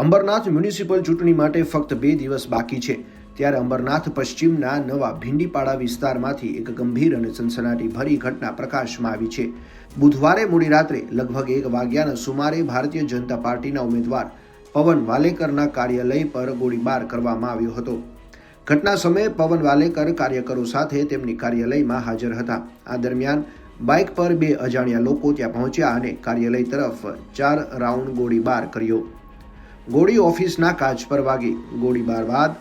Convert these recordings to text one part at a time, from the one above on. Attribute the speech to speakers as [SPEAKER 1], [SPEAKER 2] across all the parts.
[SPEAKER 1] Ambernath municipal ચૂંટણી માટે ફક્ત બે દિવસ બાકી છે. ત્યારે અંબરનાથ પશ્ચિમના નવા ભીંડીપાડા વિસ્તારમાંથી એક ગંભીર અને સનસનાટી ભરી ઘટના પ્રકાશમાં આવી છે. બુધવારે મોડી રાત્રે લગભગ એક વાગ્યાના સુમારે ભારતીય જનતા પાર્ટીના ઉમેદવાર પવન વાલેકરના કાર્યાલય પર ગોળીબાર કરવામાં આવ્યો હતો. ઘટના સમયે પવન વાલેકર કાર્યકરો સાથે તેમની કાર્યાલયમાં હાજર હતા. આ દરમિયાન બાઇક પર બે અજાણ્યા લોકો ત્યાં પહોંચ્યા અને કાર્યાલય તરફ ચાર રાઉન્ડ ગોળીબાર કર્યો. ગોળી ઓફિસના કાચ પર વાગી. ગોળીબાર બાદ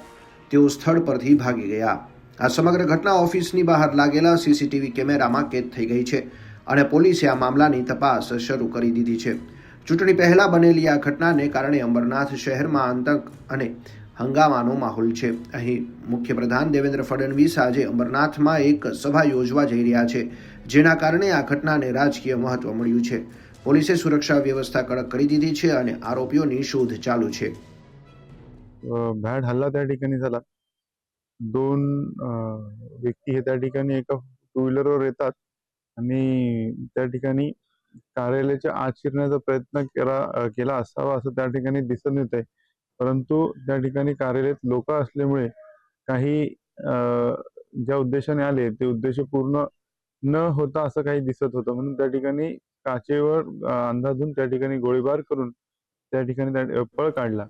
[SPEAKER 1] તેઓ સ્થળ પરથી ભાગી ગયા. આ સમગ્ર ઘટના ઓફિસની બહાર લાગેલા સીસીટીવી કેમેરામાં કેદ થઈ ગઈ છે અને પોલીસે આ મામલાની તપાસ શરૂ કરી દીધી છે. ચૂંટણી પહેલાં બનેલી આ ઘટનાને કારણે અંબરનાથ શહેરમાં આતંક અને હંગામાનો માહોલ છે. અહીં મુખ્યપ્રધાન દેવેન્દ્ર ફડણવીસ આજે અંબરનાથમાં એક સભા યોજવા જઈ રહ્યા છે, જેના કારણે આ ઘટનાને રાજકીય મહત્વ મળ્યું છે. પોલીસે સુરક્ષા व्यवस्था कड़क કરી દીધી છે અને આરોપીઓની શોધ ચાલू છે
[SPEAKER 2] अ, भ्याड हल्ला त्या ठिकाणी झाला दोन अ, व्यक्ती हे त्या ठिकाणी एका टू व्हीलरवर येतात आणि त्या ठिकाणी कार्यालयाच्या आत शिरण्याचा प्रयत्न केला अ, केला असावा असं त्या ठिकाणी दिसून येत आहे परंतु त्या ठिकाणी कार्यालयात लोक असल्यामुळे काही अ, ज्या उद्देशाने आले ते उद्देश पूर्ण न होता असं काही दिसत होतं. म्हणून त्या ठिकाणी काचेवर अंदाजून त्या ठिकाणी गोळीबार करून त्या ठिकाणी पळ काढला.